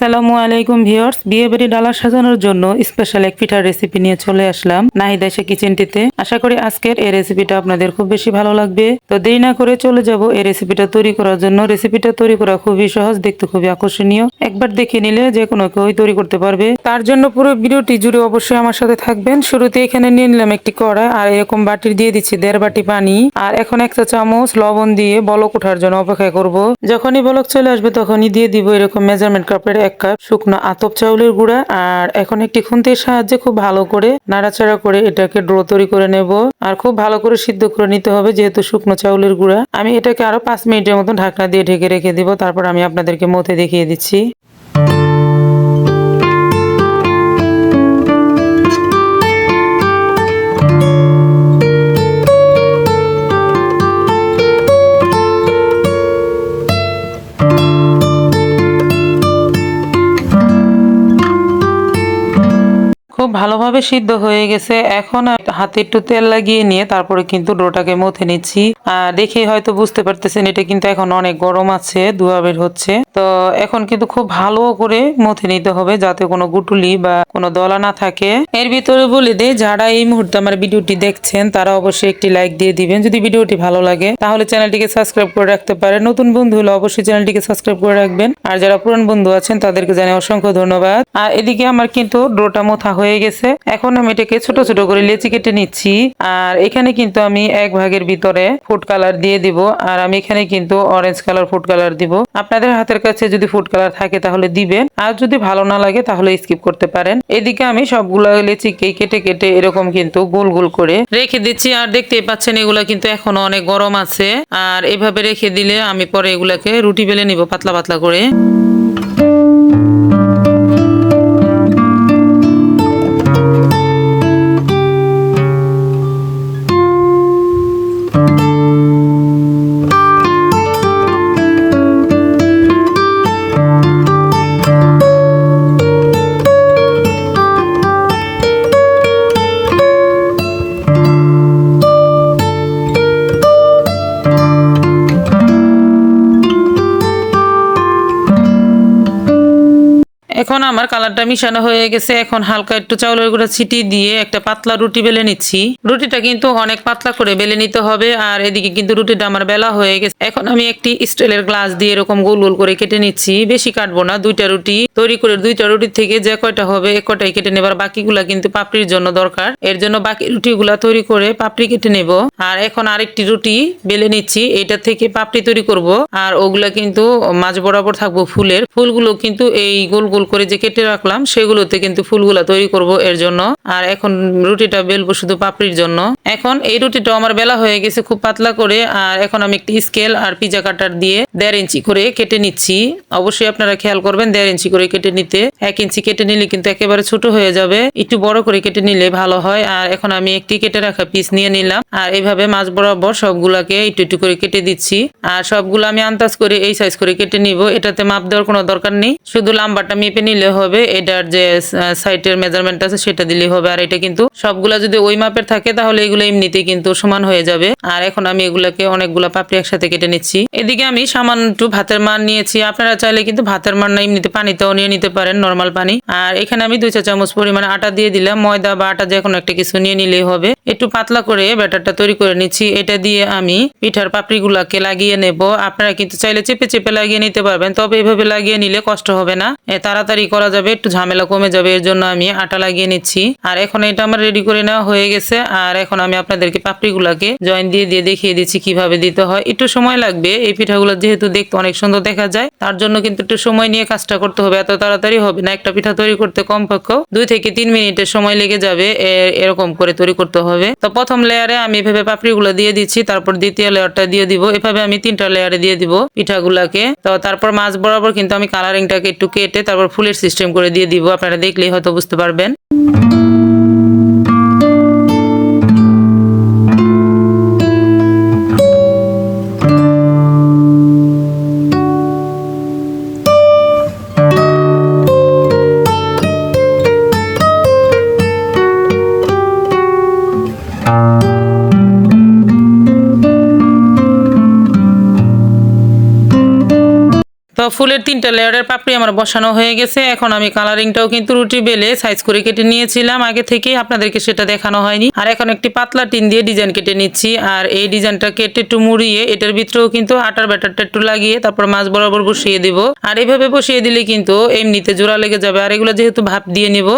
আসসালামু আলাইকুম ভিউয়ার্স, বিয়ে বাড়ি ডালা সাজানোর জন্য স্পেশাল এক পিঠার রেসিপি নিয়ে চলে আসলাম নাহিদা এসে কিচেনটিতে আশা করি আজকের এই রেসিপিটা আপনাদের খুব বেশি ভালো লাগবে। তো দেরি না করে চলে যাব এই রেসিপিটা তৈরি করার জন্য। রেসিপিটা তৈরি করা খুবই সহজ, দেখতে খুবই আকর্ষণীয়। একবার দেখে নিলে যে কোনো কেউই তৈরি করতে পারবে। তার জন্য পুরো ভিডিওটি জুড়ে অবশ্যই আমার সাথে থাকবেন। শুরুতে এখানে নিয়ে নিলাম একটি কড়া আর এরকম বাটির দিয়ে দিচ্ছি দেড় বাটি পানি। আর এখন একটা চামচ লবণ দিয়ে বলক ওঠার জন্য অপেক্ষা করব। যখনই বলক চলে আসবে তখনই দিয়ে দিব এরকম মেজারমেন্ট কাপের এক কাপ শুকনো আতপ চাউলের গুঁড়া আর এখন একটি খুন্তির সাহায্যে খুব ভালো করে নাড়াচাড়া করে এটাকে ড্রো তৈরি করে নেব। আর খুব ভালো করে সিদ্ধ করে নিতে হবে যেহেতু শুকনো চাউলের গুঁড়া। আমি এটাকে আরও পাঁচ মিনিটের মতো ঢাকনা দিয়ে ঢেকে রেখে দিব। তারপর আমি আপনাদেরকে মতে দেখিয়ে দিচ্ছি। খুব ভালোভাবে সিদ্ধ হয়ে গেছে। এখন হাতে একটু তেল লাগিয়ে নিয়ে তারপরে কিন্তু ডোটাকে মথে নিচ্ছি। আহ দেখে হয়তো বুঝতে পারতেছেন, এটা কিন্তু এখন অনেক গরম আছে, ধোয়া বের হচ্ছে। তো এখন কিন্তু খুব ভালো করে মথে নিতে হবে যাতে কোনো গুটুলি বা কোনো দলা না থাকে। এর ভিতরে বলে দেয় যারা এই মুহূর্তে আমার ভিডিওটি দেখছেন, তারা অবশ্যই একটি লাইক দিয়ে দিবেন যদি ভিডিওটি ভালো লাগে। তাহলে চ্যানেলটিকে সাবস্ক্রাইব করে রাখতে পারেন। নতুন বন্ধু হলে অবশ্যই চ্যানেলটিকে সাবস্ক্রাইব করে রাখবেন। আর যারা পুরান বন্ধু আছেন, তাদেরকে জানাই অসংখ্য ধন্যবাদ। আর এদিকে আমার কিন্তু ডোটা মোথা হয়ে গেছে। এখন আমি এটাকে ছোট ছোট করে লেচি কেটে নিচ্ছি। আর এখানে কিন্তু আমি এক ভাগের ভিতরে ফুড কালার দিয়ে দিব। আর আমি এখানে কিন্তু অরেঞ্জ কালার ফুড কালার দিব। আপনাদের হাতের কাছে যদি ফুড কালার থাকে তাহলে দিবেন। আর যদি ভালো না লাগে তাহলে স্কিপ করতে পারেন। এদিকে আমি সবগুলো লিচিকে কেটে কেটে এরকম কিন্তু গোল গোল করে রেখে দিচ্ছি। আর দেখতেই পাচ্ছেন, এগুলা কিন্তু এখনও অনেক গরম আছে। আর এভাবে রেখে দিলে আমি পরে এগুলাকে রুটি বেলে নিব পাতলা পাতলা করে। এখন আমার কালারটা মিশানো হয়ে গেছে। এখন হালকা একটু চাউলের গুঁড়া ছিটি দিয়ে একটা পাতলা রুটি বেলে নিচ্ছি। রুটিটা কিন্তু অনেক পাতলা করে বেলে নিতে হবে আর এদিকে কিন্তু রুটিটা আমার বেলা হয়ে গেছে। এখন আমি একটি স্টিলের গ্লাস দিয়ে এরকম গোল গোল করে কেটে নিচ্ছি। বেশি কাটবো না, দুইটা রুটি। তৈরি করে দুইটা রুটি থেকে যে কয়টা হবে এক কয়টাই কেটে নেবার বাকিগুলা কিন্তু পাপড়ির জন্য দরকার। এর জন্য বাকি রুটিগুলা তৈরি করে পাপড়ি কেটে নেব। আর এখন আরেকটি রুটি বেলে নিচ্ছি। এটা থেকে পাপড়ি তৈরি করব। আর ওগুলা কিন্তু মাঝ বরাবর থাকব ফুলের। ফুলগুলো কিন্তু এই গোল গোল করে যে কেটে রাখলাম, সেগুলোতে কিন্তু ফুলগুলা তৈরি করব এর জন্য। আর এখন রুটিটা বেলবো শুধু পাপড়ির জন্য। এখন এই রুটিটা আমার বেলা হয়ে গেছে খুব পাতলা করে, আর এখন আমি একটি স্কেল আর পিজা কাটার দিয়ে দেড় ইঞ্চি করে কেটে নিচ্ছি। অবশ্যই আপনারা খেয়াল করবেন দেড় ইঞ্চি করে কেটে নিতে। এক ইঞ্চি কেটে নিলে কিন্তু একেবারে ছোট হয়ে যাবে। একটু বড় করে কেটে নিলে ভালো হয়। আর এখন আমি একটি কেটে রাখা পিস নিয়ে নিলাম। আর এইভাবে মাছ বরাবর সবগুলাকে একটু একটু করে কেটে দিচ্ছি। আর সবগুলো আমি আন্দাজ করে এই সাইজ করে কেটে নিব। এটাতে মাপ দেওয়ার কোনো দরকার নেই। শুধু লাম্বাটা মেপে নিলে হবে, এটার যে সাইটের মেজারমেন্ট আছে সেটা দিলেই হবে। আর এটা কিন্তু সবগুলা যদি ওই মাপের থাকে, তাহলে এগুলো এমনিতেই কিন্তু সমান হয়ে যাবে। আর এখন আমি এগুলাকে অনেকগুলা পাপড়ি একসাথে কেটে নিচ্ছি। এদিকে আমি সামান্য একটু ভাতের মান নিয়েছি। আপনারা চাইলে কিন্তু ভাতের মান না, এমনিতে পানিতেও নিয়ে নিতে পারেন নর্মাল পানি। আর এখানে আমি দুই চা চামচ পরিমাণে আটা দিয়ে দিলাম। ময়দা বা আটা যে কোনো একটা কিছু নিয়ে নিলেই হবে। একটু পাতলা করে ব্যাটারটা তৈরি করে নিচ্ছি। এটা দিয়ে আমি পিঠার পাপড়িগুলাকে লাগিয়ে নেব। আপনারা কিন্তু চাইলে চেপে চেপে লাগিয়ে নিতে পারবেন, তবে এভাবে লাগিয়ে নিলে কষ্ট হবে না। এ তাড়াতাড়ি করা যাবে, একটু ঝামেলা কমে যাবে, এর জন্য আমি আটা লাগিয়ে নিচ্ছি। আর এখন এটা আমার রেডি করে নেওয়া হয়ে গেছে, আর এখন আমি আপনাদেরকে পাপড়িগুলাকে জয়েন দিয়ে দিয়ে দেখিয়ে দিচ্ছি কীভাবে দিতে হয়। একটু সময় লাগবে, এই পিঠাগুলো যেহেতু দেখতে অনেক সুন্দর দেখা যায়, তার জন্য কিন্তু একটু সময় নিয়ে কাজটা করতে হবে। এত তাড়াতাড়ি হবে না, একটা পিঠা তৈরি করতে কমপক্ষেও দুই থেকে তিন মিনিটের সময় লেগে যাবে এরকম করে তৈরি করতে হবে। তো প্রথম লেয়ারে আমি এভাবে পাপড়িগুলো দিয়ে দিচ্ছি, তারপর দ্বিতীয় লেয়ারটা দিয়ে দিব। এভাবে আমি তিনটা লেয়ারে দিয়ে দিব পিঠাগুলাকে। তো তারপর মাছ বরাবর কিন্তু আমি কালারিংটাকে একটু কেটে তারপর ফুলের সিস্টেম করে দিয়ে দিব। আপনারা দেখলেই হয়তো বুঝতে পারবেন। তো ফুলের তিনটা লেয়ারের পাপড়ি আমার বসানো হয়ে গেছে। এখন আমি কালারিংটাও কিন্তু রুটি বেলে সাইজ করে কেটে নিয়েছিলাম। আগে থেকে আপনাদেরকে সেটা দেখানো হয়নি। আর এখন একটি পাতলা টিন দিয়ে ডিজাইন কেটে নিচ্ছি। আর এই ডিজাইনটা কেটে একটু মুড়িয়ে এটার ভিতরেও কিন্তু আটার ব্যাটারটা একটু লাগিয়ে তারপর মাছ বরাবর বসিয়ে দিব। আর এইভাবে বসিয়ে দিলে কিন্তু এমনিতে জোড়া লেগে যাবে। আর এগুলো যেহেতু ভাপ দিয়ে নিব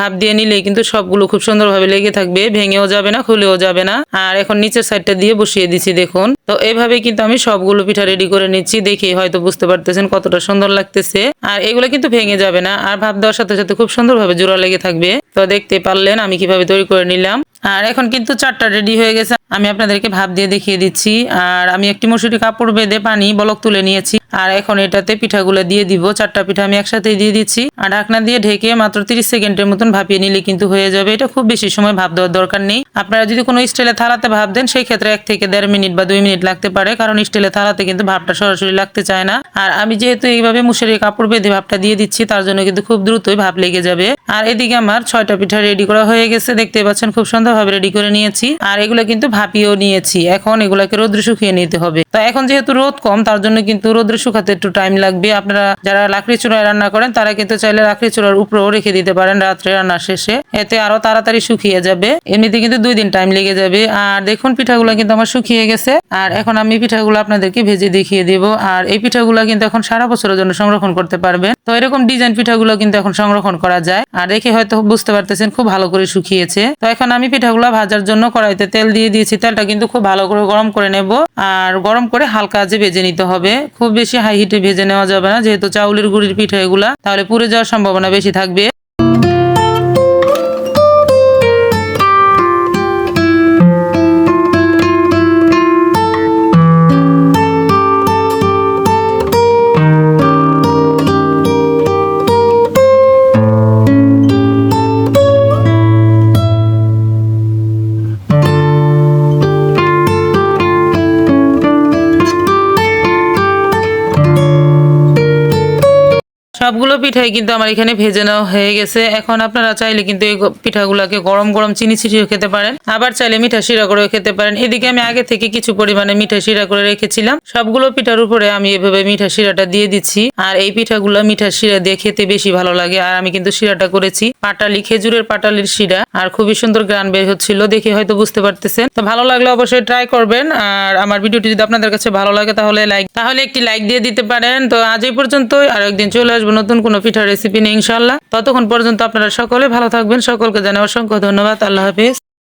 ভাপ দিয়ে নিলে কিন্তু সবগুলো খুব সুন্দরভাবে লেগে থাকবে, ভেঙেও যাবে না, খুলেও যাবে না। আর এখন নিচের সাইডটা দিয়ে বসিয়ে দিচ্ছি দেখুন। তো এভাবে কিন্তু আমি সবগুলো পিঠা রেডি করে নিচ্ছি। দেখে হয়তো বুঝতে পারতেছেন কতটা সুন্দর লাগতেছে। আর এগুলো কিন্তু ভেঙে যাবে না। আর ভাব দেওয়ার সাথে সাথে খুব সুন্দর ভাবে জোড়া লেগে থাকবে। তো দেখতে পারলেন আমি কীভাবে তৈরি করে নিলাম। আর এখন কিন্তু চারটা রেডি হয়ে গেছে। আমি আপনাদেরকে ভাব দিয়ে দেখিয়ে দিচ্ছি। আর আমি একটি মসুরি কাপড় বেঁধে পানি বলক তুলে নিয়েছি। আর এখন এটাতে পিঠাগুলো দিয়ে দিব। চারটা পিঠা আমি একসাথে দিয়ে দিচ্ছি। আর ঢাকনা দিয়ে ঢেকে মাত্র তিরিশ সেকেন্ডের মতন ভাপিয়ে নিলে কিন্তু হয়ে যাবে। এটা খুব বেশি সময় ভাব দেওয়ার দরকার নেই। আপনারা যদি কোনো স্টিলে থালাতে ভাপ দেন সেই ক্ষেত্রে এক থেকে দেড় মিনিট বা দুই মিনিট লাগতে পারে। কারণ স্টিলে থালাতে কিন্তু ভাবটা সরাসরি লাগতে চায় না। আর আমি যেহেতু এইভাবে মুসুরি কাপড় বেঁধে ভাবটা দিয়ে দিচ্ছি, তার জন্য কিন্তু খুব দ্রুতই ভাব লেগে যাবে। আর এদিকে আমার ছয়টা পিঠা রেডি করা হয়ে গেছে। দেখতে পাচ্ছেন, খুব সুন্দরভাবে রেডি করে নিয়েছি। আর এগুলো কিন্তু ভাপিয়েও নিয়েছি। এখন এগুলাকে রোদ্রে শুকিয়ে নিতে হবে। তো এখন যেহেতু রোদ কম, তার জন্য কিন্তু রোদ্রে শুকাতে একটু টাইম লাগবে। আপনারা যারা লাকড়ি চূড়ায় রান্না করেন, তারা কিন্তু চাইলে লাকড়ি চূড়ার উপরেও রেখে দিতে পারেন রাত্রে রান্না শেষে। এতে আরও তাড়াতাড়ি শুকিয়ে যাবে। এমনিতে কিন্তু দুই দিন টাইম লেগে যাবে। আর দেখুন, পিঠাগুলো কিন্তু আমার শুকিয়ে গেছে। আর এখন আমি পিঠাগুলো আপনাদেরকে ভেজে দেখিয়ে দিব। আর এই পিঠাগুলো কিন্তু এখন সারা বছরের জন্য সংরক্ষণ করতে পারবেন। তো এরকম ডিজাইন পিঠাগুলো কিন্তু এখন সংরক্ষণ করা যায়। আর দেখে হয়তো বুঝতে পারতেছেন, খুব ভালো করে শুকিয়েছে। তো এখন আমি পিঠাগুলো ভাজার জন্য কড়াইতে তেল দিয়ে দিয়েছি। তেলটা কিন্তু খুব ভালো করে গরম করে নেব। আর গরম করে হালকা আজে ভেজে নিতে হবে। খুব বেশি হাই হিটে ভেজে নেওয়া যাবে না। যেহেতু চাউলের গুড়ির পিঠা এগুলা, তাহলে পুড়ে যাওয়ার সম্ভাবনা বেশি থাকবে। সবগুলো পিঠাই কিন্তু আমার এখানে ভেজে নেওয়া হয়ে গেছে। এখন আপনারা চাইলে কিন্তু এই পিঠাগুলোকে গরম গরম চিনি ছিটিয়ে খেতে পারেন। আবার চাইলে মিঠা শিরা করেও খেতে পারেন। এদিকে আমি আগে থেকে কিছু পরিমাণে মিঠা শিরা করে রেখেছিলাম। সবগুলো পিঠার উপরে আমি এভাবে মিঠা শিরাটা দিয়ে দিচ্ছি। আর এই পিঠাগুলো মিঠা শিরা দিয়ে খেতে বেশি ভালো লাগে। আর আমি কিন্তু শিরাটা করেছি পাটালি, খেজুরের পাটালির শিরা। আর খুবই সুন্দর গ্রান বের হচ্ছিল দেখে হয়তো বুঝতে পারতেছেন। তো ভালো লাগলে অবশ্যই ট্রাই করবেন। আর আমার ভিডিওটি যদি আপনাদের কাছে ভালো লাগে তাহলে লাইক তাহলে একটি লাইক দিয়ে দিতে পারেন। তো আজ এই পর্যন্তই। আর একদিন চলে আসব নতুন কোনো পিঠার রেসিপি নিয়ে ইনশাল্লাহ ততক্ষণ পর্যন্ত আপনারা সকলে ভালো থাকবেন। সকলকে জানাই অসংখ্য ধন্যবাদ। আল্লাহ হাফিজ।